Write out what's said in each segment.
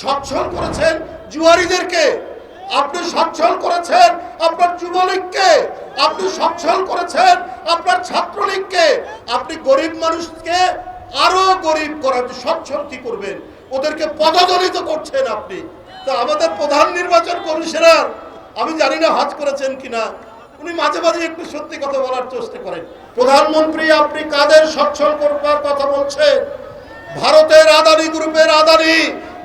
সচ্ছল করেছেন জুয়ারিদেরকে। আপনি সচ্ছল করেছেন আপনার যুবলীগকে। আপনি সচ্ছল করেছেন আপনার ছাত্রলীগকে। আপনি গরিব মানুষকে আরও গরিব করার সচ্ছল কি করবেন? ওদেরকে পদদলিত করছেন আপনি। তা আমাদের প্রধান নির্বাচন কমিশনার, আমি জানি না হজ করেছেন কিনা, উনি মাঝে মাঝে একটু সত্যি কথা বলার চেষ্টা করেন। প্রধানমন্ত্রী, আপনি কাদের সচ্ছল করবার কথা বলছেন? ভারতের আদানি, গ্রুপের আদানি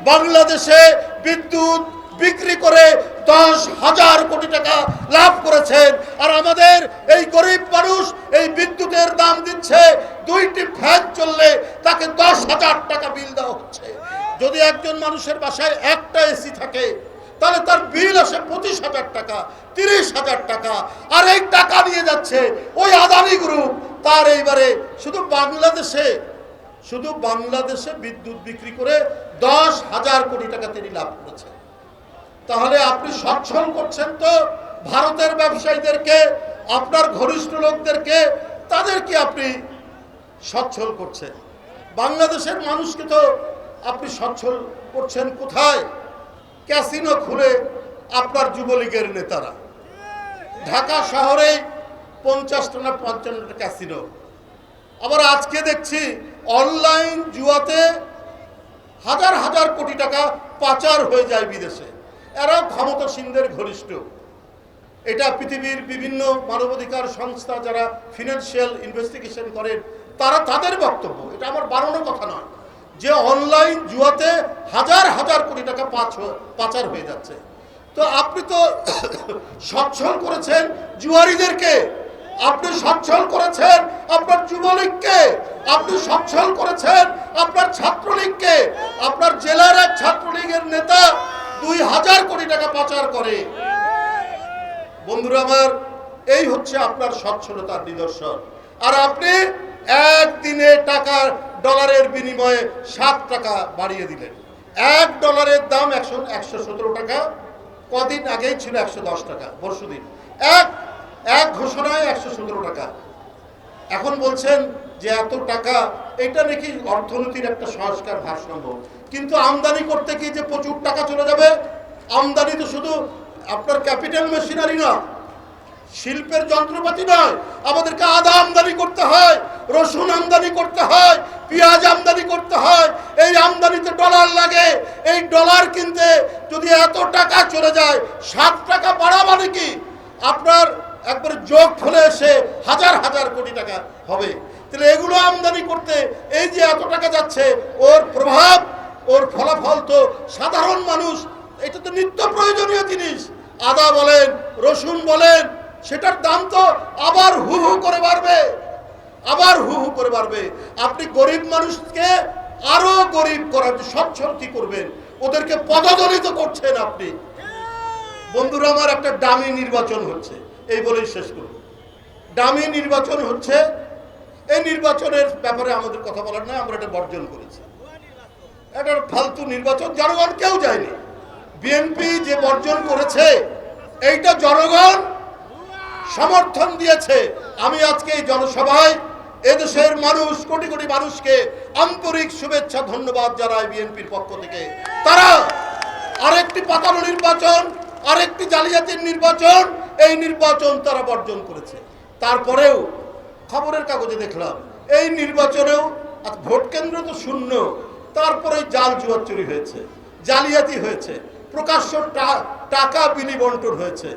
বাংলাদেশে বিদ্যুৎ বিক্রি করে দশ হাজার কোটি টাকা লাভ করেছেন। আর আমাদের এই গরিব মানুষ এই বিদ্যুতের দাম দিচ্ছে, দুইটি ফ্যান চললে তাকে দশ হাজার টাকা বিল দেওয়া হচ্ছে। যদি একজন মানুষের বাসায় একটা এসি থাকে, তাহলে তার বিল আসে পঁচিশ হাজার টাকা, তিরিশ হাজার টাকা। আর এই টাকা নিয়ে যাচ্ছে ওই আদানি গ্রুপ। তার এইবারে শুধু বাংলাদেশে শুধু বাংলাদেশে বিদ্যুৎ বিক্রি করে দশ হাজার কোটি টাকা তিনি লাভ করেছেন। তাহলে আপনি সচ্ছল করছেন তো ভারতের ব্যবসায়ীদেরকে, আপনার ঘনিষ্ঠ লোকদেরকে, তাদেরকে আপনি সচ্ছল করছেন। বাংলাদেশের মানুষকে তো আপনি সচ্ছল করছেন কোথায়? ক্যাসিনো খুলে আপনার যুবলীগের নেতারা। ঢাকা শহরে পঞ্চাশটা না পঞ্চান্নটা ক্যাসিনো। আবার আজকে দেখছি অনলাইন জুয়াতে হাজার হাজার কোটি টাকা পাচার হয়ে যায় বিদেশে। এরা ক্ষমতাসীনদের ঘনিষ্ঠ। এটা পৃথিবীর বিভিন্ন মানবাধিকার সংস্থা যারা ফিনান্সিয়াল ইনভেস্টিগেশন করেন, তারা তাদের বক্তব্য। এটা আমার বানানো কথা নয়। যে অনলাইন জুয়াতে হাজার হাজার কোটি টাকা পাচ পাচার হয়ে যাচ্ছে। তো আপনি তো সচ্ছল করেছেন জুয়ারিদেরকে। আপনি সচ্ছল করেছেন আপনার যুবলীগকে। আপনি সচ্ছল করেছেন আপনার ছাত্রলীগকে। আপনার জেলার এক ছাত্রলীগের নেতা দুই হাজার কোটি টাকা পাচার করে। বন্ধুরা আমার, এই হচ্ছে আপনার সচ্ছলতার নিদর্শন। আর আপনি একদিনে টাকার ডলারের বিনিময়ে সাত টাকা বাড়িয়ে দিলেন। এক ডলারের দাম একশো একশো সতেরো টাকা, কদিন আগেই ছিল একশো দশ টাকা, পরশুদিন। এক এক ঘোষণায় একশো সতেরো টাকা। এখন বলছেন যে এত টাকা, এটা নাকি অর্থনীতির একটা সংস্কার ভারসাম্য। কিন্তু আমদানি করতে কি যে প্রচুর টাকা চলে যাবে, আমদানি তো শুধু আপনার ক্যাপিটাল মেশিনারি না, শিল্পের যন্ত্রপাতি নয়, আমাদেরকে আদা আমদানি করতে হয়, রসুন আমদানি করতে হয়, পেঁয়াজ আমদানি করতে হয়, এই আমদানিতে ডলার লাগে, এই ডলার কিনতে যদি এত টাকা চলে যায়, সাত টাকা বাড়া মানে কি? আপনার একবারে যোগ ফলে এসে হাজার হাজার কোটি টাকা হবে। তাহলে এগুলো আমদানি করতে এই যে এত টাকা যাচ্ছে, ওর প্রভাব, ওর ফলাফল তো সাধারণ মানুষ, এটা তো নিত্য প্রয়োজনীয় জিনিস। আদা বলেন, রসুন বলেন, সেটার দাম তো আবার হু হু করে বাড়বে। আবার হু হু করে বাড়বে। আপনি গরিব মানুষকে আরও গরিব করার সচ্ছল কি করবেন? ওদেরকে পদদলিত করছেন আপনি। বন্ধুরা, আমার একটা দামি নির্বাচন হচ্ছে। এই বলেই শেষ করব। ডামি নির্বাচন হচ্ছে, এই নির্বাচনের ব্যাপারে আমাদের কথা বলার নয়, আমরা এটা বর্জন করেছি। এটা ফালতু নির্বাচন জনগণ কেউ যায়নি। বিএনপি যে বর্জন করেছে, এইটা জনগণ সমর্থন দিয়েছে। আমি আজকে এই জনসভায় এদেশের মানুষ, কোটি কোটি মানুষকে আন্তরিক শুভেচ্ছা, ধন্যবাদ জানাই বিএনপির পক্ষ থেকে। তারা আরেকটি পাতানো নির্বাচন আরেকটি জালিয়াতির নির্বাচন, এই নির্বাচন তারা বর্জন করেছে। তারপরেও খবরের কাগজে দেখলাম, এই নির্বাচনেও ভোট কেন্দ্র তো শূন্য তারপরে জাল জুয়া চুরি হয়েছে, জালিয়াতি হয়েছে, প্রকাশ্য টাকা বিলি বন্টন হয়েছে।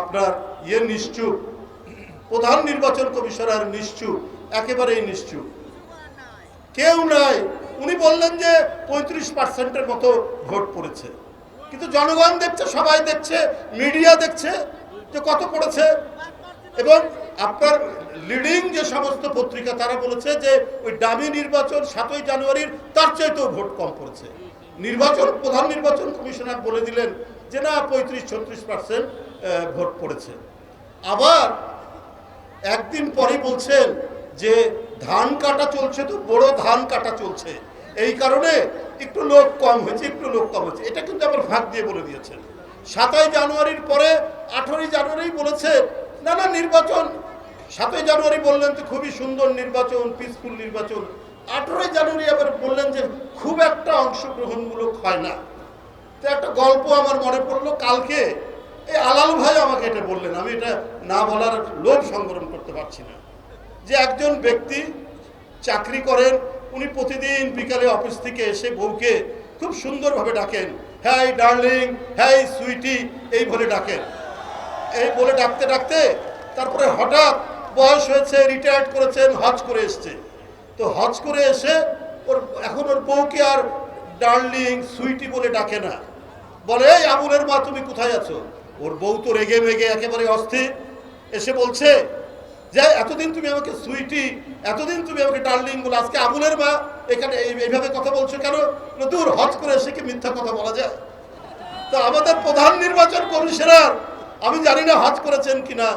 আপনার ইয়ে নিশ্চুপ, প্রধান নির্বাচন কমিশনার নিশ্চুপ, একেবারেই নিশ্চুপ। কেউ নাই, উনি বললেন যে পঁয়ত্রিশ পার্সেন্টের মতো ভোট পড়েছে। কিন্তু জনগণ দেখছে, সবাই দেখছে, মিডিয়া দেখছে যে কত পড়েছে। এবং আপনার লিডিং যে সমস্ত পত্রিকা, তারা বলেছে যে ওই ডামি নির্বাচন সাতই জানুয়ারির, তার চাইতেও ভোট কম পড়েছে। নির্বাচন, প্রধান নির্বাচন কমিশনার বলে দিলেন যে না, পঁয়ত্রিশ, ছত্রিশ পার্সেন্ট ভোট পড়েছে। আবার একদিন পরে বলছেন যে ধান কাটা চলছে তো, বড় ধান কাটা চলছে। এই কারণে একটু লোক কম হয়েছে, একটু লোক কম হয়েছে। এটা কিন্তু আবার ভাগ দিয়ে বলে দিয়েছেন। সাতাই জানুয়ারির পরে আঠারোই জানুয়ারি বলেছে না না নির্বাচন। সাতই জানুয়ারি বললেন তো খুবই সুন্দর নির্বাচন পিসফুল নির্বাচন। আঠেরোই জানুয়ারি আবার বললেন যে, খুব একটা অংশগ্রহণমূলক হয় না। তো একটা গল্প আমার মনে পড়ল, কালকে এই আলাল ভাই আমাকে এটা বললেন। আমি এটা না বলার লোভ সংবরণ করতে পারছি না। যে একজন ব্যক্তি চাকরি করেন উনি প্রতিদিন বিকালে অফিস থেকে এসে বউকে খুব সুন্দরভাবে ডাকেন হ্যাঁ ডার্লিং হ্যাঁ সুইটি, এই বলে ডাকেন। এই বলে ডাকতে ডাকতে তারপরে হঠাৎ বয়স হয়েছে রিটায়ার্ড করেছেন, হজ করে এসছে। তো হজ করে এসে ওর, এখন ওর বউকে আর ডার্লিং, সুইটি বলে ডাকে না। বলে, এই আবুলের মা, তুমি কোথায় আছো? ওর বউ তো রেগে মেগে একেবারে অস্থির। এসে বলছে যে এতদিন তুমি আমাকে সুইটি, এতদিন তুমি আমাকে ডার্লিং বলে, আজকে আবুলের মা এখানে এইভাবে কথা বলছো কেন? দূর হজ করে এসে কি মিথ্যা কথা বলা যায়? তো আমাদের প্রধান নির্বাচন কমিশনার, আমি জানি না হজ করেছেন কিনা,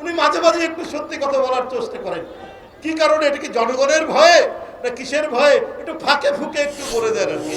উনি মাঝে মাঝে একটু সত্যি কথা বলার চেষ্টা করেন। কি কারণে? এটা কি জনগণের ভয়ে না কিসের ভয়ে? একটু ফাঁকে ফুকে একটু বলে দেন আর কি।